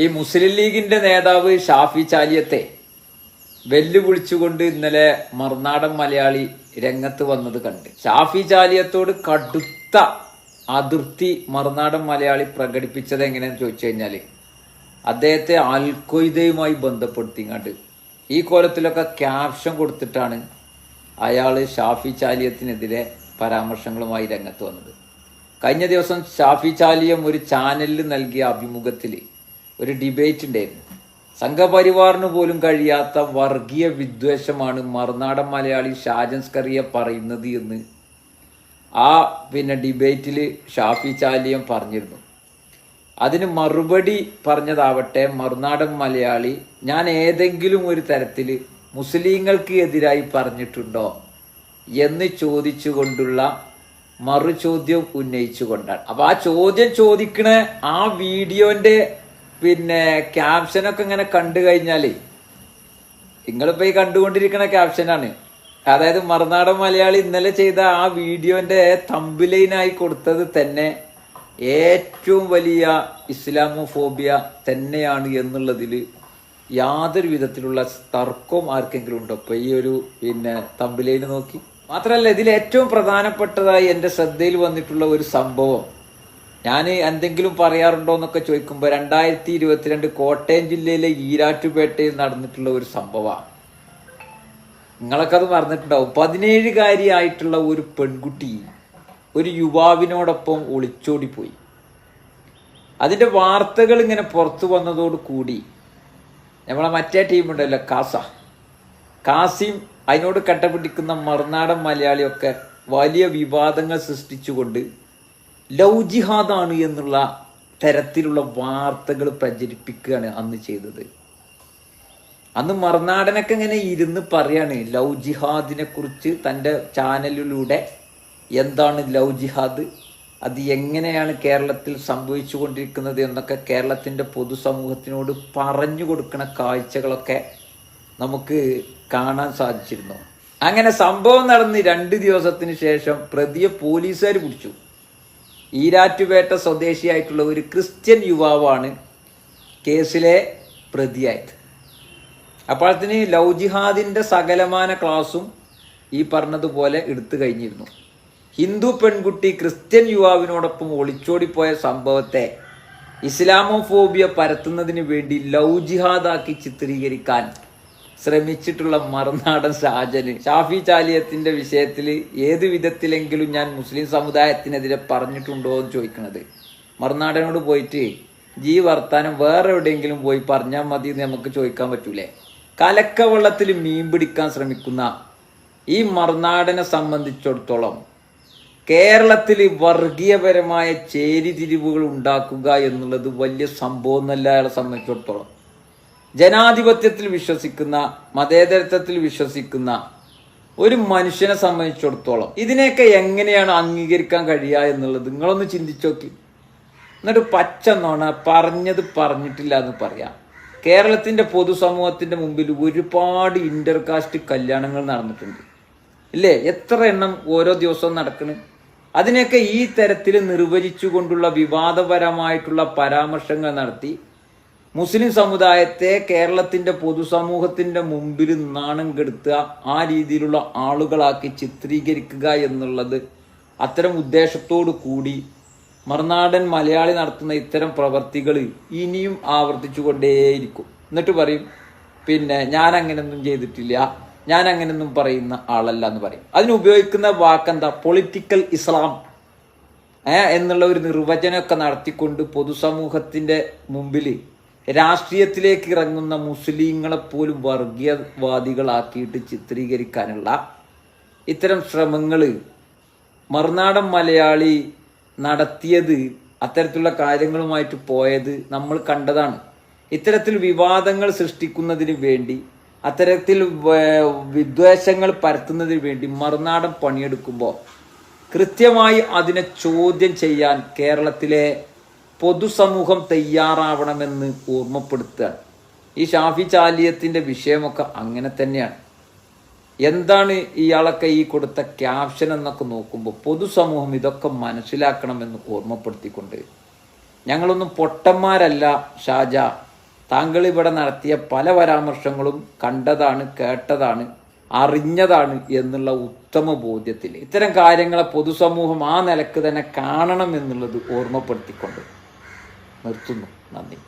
ഈ മുസ്ലിം ലീഗിന്റെ നേതാവ് ഷാഫി ചാലിയത്തെ വെല്ലുവിളിച്ചുകൊണ്ട് ഇന്നലെ മറുനാടൻ മലയാളി രംഗത്ത് വന്നത് കണ്ട്. ഷാഫി ചാലിയത്തോട് കടുത്ത അതിർത്തി മറുനാടൻ മലയാളി പ്രകടിപ്പിച്ചത് എങ്ങനെയാന്ന് ചോദിച്ചു കഴിഞ്ഞാൽ അദ്ദേഹത്തെ അൽക്കൊയ്തയുമായി ബന്ധപ്പെടുത്തിങ്ങാണ്ട് ഈ കോലത്തിലൊക്കെ ക്യാപ്ഷൻ കൊടുത്തിട്ടാണ് അയാൾ ഷാഫി ചാലിയത്തിനെതിരെ പരാമർശങ്ങളുമായി രംഗത്ത് വന്നത്. കഴിഞ്ഞ ദിവസം ഷാഫി ചാലിയം ഒരു ചാനലിൽ നൽകിയ അഭിമുഖത്തിൽ ഒരു ഡിബേറ്റ് ഉണ്ടായിരുന്നു. സംഘപരിവാറിന് പോലും കഴിയാത്ത വർഗീയ വിദ്വേഷമാണ് മറുനാടൻ മലയാളി ഷാജൻ സ്കറിയ പറയുന്നത് എന്ന് ആ പിന്നെ ഡിബേറ്റിൽ ഷാഫി ചാലിയം പറഞ്ഞിരുന്നു. അതിന് മറുപടി പറഞ്ഞതാവട്ടെ മറുനാടൻ മലയാളി ഞാൻ ഏതെങ്കിലും ഒരു തരത്തിൽ മുസ്ലിങ്ങൾക്ക് എതിരായി പറഞ്ഞിട്ടുണ്ടോ? എന്ന് ചോദിച്ചുകൊണ്ടുള്ള മറു ചോദ്യം ഉന്നയിച്ചുകൊണ്ടാണ്. അപ്പൊ ആ ചോദ്യം ചോദിക്കണ ആ വീഡിയോന്റെ പിന്നെ ക്യാപ്ഷനൊക്കെ ഇങ്ങനെ കണ്ടു കഴിഞ്ഞാലേ നിങ്ങളിപ്പോ ഈ കണ്ടുകൊണ്ടിരിക്കുന്ന ക്യാപ്ഷനാണ് അതായത് മറുനാടൻ മലയാളി ഇന്നലെ ചെയ്ത ആ വീഡിയോന്റെ തമ്പിലൈനായി കൊടുത്തത് തന്നെ ഏറ്റവും വലിയ ഇസ്ലാമോഫോബിയ തന്നെയാണ് എന്നുള്ളതിൽ യാതൊരു വിധത്തിലുള്ള തർക്കവും ആർക്കെങ്കിലും ഉണ്ടോ? ഇപ്പൊ ഈ ഒരു പിന്നെ തമ്പിലൈന് നോക്കി. മാത്രമല്ല ഇതിൽ ഏറ്റവും പ്രധാനപ്പെട്ടതായി എന്റെ ശ്രദ്ധയിൽ വന്നിട്ടുള്ള ഒരു സംഭവം ഞാൻ എന്തെങ്കിലും പറയാറുണ്ടോ എന്നൊക്കെ ചോദിക്കുമ്പോൾ രണ്ടായിരത്തി ഇരുപത്തിരണ്ട് കോട്ടയം ജില്ലയിലെ ഈരാറ്റുപേട്ടയിൽ നടന്നിട്ടുള്ള ഒരു സംഭവമാണ് നിങ്ങളൊക്കെ അത് മറന്നിട്ടുണ്ടാവും. പതിനേഴുകാരിയായിട്ടുള്ള ഒരു പെൺകുട്ടി ഒരു യുവാവിനോടൊപ്പം ഒളിച്ചോടിപ്പോയി. അതിന്റെ വാർത്തകൾ ഇങ്ങനെ പുറത്തു വന്നതോട് കൂടി നമ്മളെ മറ്റേ ടീമുണ്ടല്ലോ കാസ. കാസിം അതിനോട് കട്ടപിടിക്കുന്ന മറുനാടൻ മലയാളിയൊക്കെ വലിയ വിവാദങ്ങൾ സൃഷ്ടിച്ചുകൊണ്ട് ലവ് ജിഹാദാണ് എന്നുള്ള തരത്തിലുള്ള വാർത്തകൾ പ്രചരിപ്പിക്കുകയാണ് അന്ന് ചെയ്തത്. അന്ന് മറുനാടനൊക്കെ ഇങ്ങനെ ഇരുന്ന് പറയാണ് ലവ് ജിഹാദിനെ കുറിച്ച് തന്റെ ചാനലിലൂടെ എന്താണ് ലവ് ജിഹാദ് അത് എങ്ങനെയാണ് കേരളത്തിൽ സംഭവിച്ചു കൊണ്ടിരിക്കുന്നത് എന്നൊക്കെ കേരളത്തിന്റെ പൊതുസമൂഹത്തിനോട് പറഞ്ഞു കൊടുക്കുന്ന കാഴ്ചകളൊക്കെ നമുക്ക് കാണാൻ സാധിച്ചിരുന്നു. അങ്ങനെ സംഭവം നടന്ന് രണ്ട് ദിവസത്തിന് ശേഷം പ്രതിയെ പോലീസുകാർ പിടിച്ചു. ഈരാറ്റുപേട്ട സ്വദേശിയായിട്ടുള്ള ഒരു ക്രിസ്ത്യൻ യുവാവാണ് കേസിലെ പ്രതിയായത്. അപ്പോഴത്തിന് ലവ് ജിഹാദിന്റെ സകലമാന ക്ലാസും ഈ പറഞ്ഞതുപോലെ എടുത്തു കഴിഞ്ഞിരുന്നു. ഹിന്ദു പെൺകുട്ടി ക്രിസ്ത്യൻ യുവാവിനോടൊപ്പം ഒളിച്ചോടിപ്പോയ സംഭവത്തെ ഇസ്ലാമോഫോബിയ പരത്തുന്നതിന് വേണ്ടി ലവ് ജിഹാദാക്കി ചിത്രീകരിക്കാൻ ശ്രമിച്ചിട്ടുള്ള മറുനാടൻ ഷാജന്. ഷാഫി ചാലിയത്തിന്റെ വിഷയത്തിൽ ഏത് വിധത്തിലെങ്കിലും ഞാൻ മുസ്ലിം സമുദായത്തിനെതിരെ പറഞ്ഞിട്ടുണ്ടോ എന്ന് ചോദിക്കണത്. മറുനാടനോട് പോയിട്ട് ജീ വർത്താനം വേറെ എവിടെയെങ്കിലും പോയി പറഞ്ഞാൽ മതി എന്ന് നമുക്ക് ചോദിക്കാൻ പറ്റൂലേ? കലക്കവെള്ളത്തിൽ മീൻ പിടിക്കാൻ ശ്രമിക്കുന്ന ഈ മറുനാടനെ സംബന്ധിച്ചിടത്തോളം കേരളത്തിൽ വർഗീയപരമായ ചേരിതിരിവുകൾ ഉണ്ടാക്കുക എന്നുള്ളത് വലിയ സംഭവം എന്നല്ല അയാളെ സംബന്ധിച്ചിടത്തോളം. ജനാധിപത്യത്തിൽ വിശ്വസിക്കുന്ന മതേതരത്വത്തിൽ വിശ്വസിക്കുന്ന ഒരു മനുഷ്യനെ സംബന്ധിച്ചിടത്തോളം ഇതിനെയൊക്കെ എങ്ങനെയാണ് അംഗീകരിക്കാൻ കഴിയുക എന്നുള്ളത് നിങ്ങളൊന്ന് ചിന്തിച്ചു നോക്കി. എന്നിട്ട് പച്ച നോണ പറഞ്ഞത് പറഞ്ഞിട്ടില്ല എന്ന് പറയാം. കേരളത്തിന്റെ പൊതുസമൂഹത്തിന്റെ മുമ്പിൽ ഒരുപാട് ഇന്റർകാസ്റ്റ് കല്യാണങ്ങൾ നടന്നിട്ടുണ്ട്. ഇല്ലേ? എത്ര എണ്ണം ഓരോ ദിവസവും നടക്കണ്. അതിനെയൊക്കെ ഈ തരത്തിൽ നിർവചിച്ചുകൊണ്ടുള്ള വിവാദപരമായിട്ടുള്ള പരാമർശങ്ങൾ നടത്തി മുസ്ലിം സമുദായത്തെ കേരളത്തിന്റെ പൊതുസമൂഹത്തിന്റെ മുമ്പിൽ നാണം കെടുത്തുക ആ രീതിയിലുള്ള ആളുകളാക്കി ചിത്രീകരിക്കുക എന്നുള്ളത് അത്തരം ഉദ്ദേശത്തോടു കൂടി മറുനാടൻ മലയാളി നടത്തുന്ന ഇത്തരം പ്രവർത്തികൾ ഇനിയും ആവർത്തിച്ചു കൊണ്ടേയിരിക്കും എന്നിട്ട് പറയും പിന്നെ ഞാൻ അങ്ങനെയൊന്നും ചെയ്തിട്ടില്ല ഞാൻ അങ്ങനെയൊന്നും പറയുന്ന ആളല്ല എന്ന് പറയും. അതിന് ഉപയോഗിക്കുന്ന വാക്കെന്താ? പൊളിറ്റിക്കൽ ഇസ്ലാം എന്നുള്ള ഒരു നിർവചനമൊക്കെ നടത്തിക്കൊണ്ട് പൊതുസമൂഹത്തിന്റെ മുമ്പിൽ രാഷ്ട്രീയത്തിലേക്ക് ഇറങ്ങുന്ന മുസ്ലിങ്ങളെ പോലും വർഗീയവാദികളാക്കിയിട്ട് ചിത്രീകരിക്കാനുള്ള ഇത്തരം ശ്രമങ്ങൾ മറുനാടൻ മലയാളി നടത്തിയത് അത്തരത്തിലുള്ള കാര്യങ്ങളുമായിട്ട് പോയത് നമ്മൾ കണ്ടതാണ്. ഇത്തരത്തിൽ വിവാദങ്ങൾ സൃഷ്ടിക്കുന്നതിന് വേണ്ടി അത്തരത്തിൽ വിദ്വേഷങ്ങൾ പരത്തുന്നതിന് വേണ്ടി മറുനാടൻ പണിയെടുക്കുമ്പോൾ കൃത്യമായി അതിനെ ചോദ്യം ചെയ്യാൻ കേരളത്തിലെ പൊതുസമൂഹം തയ്യാറാവണമെന്ന് ഓർമ്മപ്പെടുത്തുകയാണ് ഈ ഷാഫി ചാലിയത്തിന്റെ വിഷയമൊക്കെ അങ്ങനെ തന്നെയാണ്. എന്താണ് ഇയാളൊക്കെ ഈ കൊടുത്ത ക്യാപ്ഷൻ എന്നൊക്കെ നോക്കുമ്പോൾ പൊതുസമൂഹം ഇതൊക്കെ മനസ്സിലാക്കണമെന്ന് ഓർമ്മപ്പെടുത്തിക്കൊണ്ട്. ഞങ്ങളൊന്നും പൊട്ടന്മാരല്ല ഷാജ. താങ്കൾ ഇവിടെ നടത്തിയ പല പരാമർശങ്ങളും കണ്ടതാണ് കേട്ടതാണ് അറിഞ്ഞതാണ് എന്നുള്ള ഉത്തമ ബോധ്യത്തിൽ. ഇത്തരം കാര്യങ്ങളെ പൊതുസമൂഹം ആ നിലയ്ക്ക് തന്നെ കാണണം എന്നുള്ളത് ഓർമ്മപ്പെടുത്തിക്കൊണ്ട്. നിർത്തുന്നു. നന്ദി.